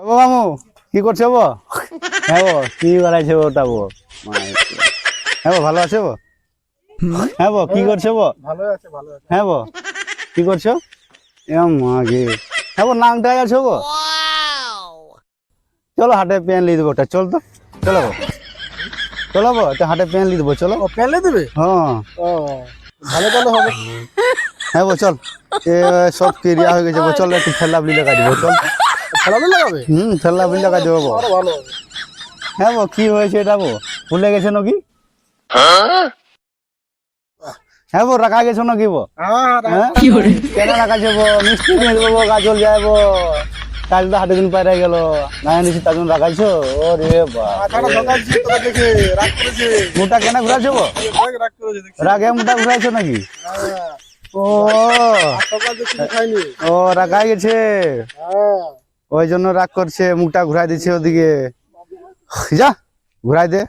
বাবা মামু কি করছ বো হ্যাঁ বো কি বেড়াইছে ওটা বো হ্যাঁ বো ভালো আছে বো হ্যাঁ বো কি করছ বো ভালো আছে ভালো আছে হ্যাঁ বো কি করছ? এম মাগে হ্যাঁ বো নাংটায় আছো গো চলো হাটে পেন লিয়ে দেবো ওটা চল তো। চলো গো চলো গো একটা হাটে পেন লিয়ে দেবো চলো। ও ফেলে দেবে? হ্যাঁ। ও ভালো ভালো হবে। হ্যাঁ বো চল। এ সব ক্রিয়া হয়ে গেছে বো চল একটু বিলি লাগাই দেবো চল। খেলানো লাগাবে হুম ঠেলা বিলি দেবো বো ভালো হ্যাঁ বো কি হয়েছে এটা বো ভুলে গেছে নাকি হ্যাঁ বো রাখা গেছো নাকি বো হ্যাঁ হ্যাঁ কেন রাখাছে বো মিষ্টি কিনে দেবো গাজল যাইবো কাল তো হাটে দিন পাইরা গেল গায়ে তার জন্য রাখাইছো ও রে মোটা কেন দেখ রাগ মোটা ঘুরাইছো নাকি হ্যাঁ ও ও রাখা গেছে হ্যাঁ ওই জন্য রাগ করছে মুখটা ঘুরাই দিচ্ছে ওদিকে। যা ঘুরাই দে।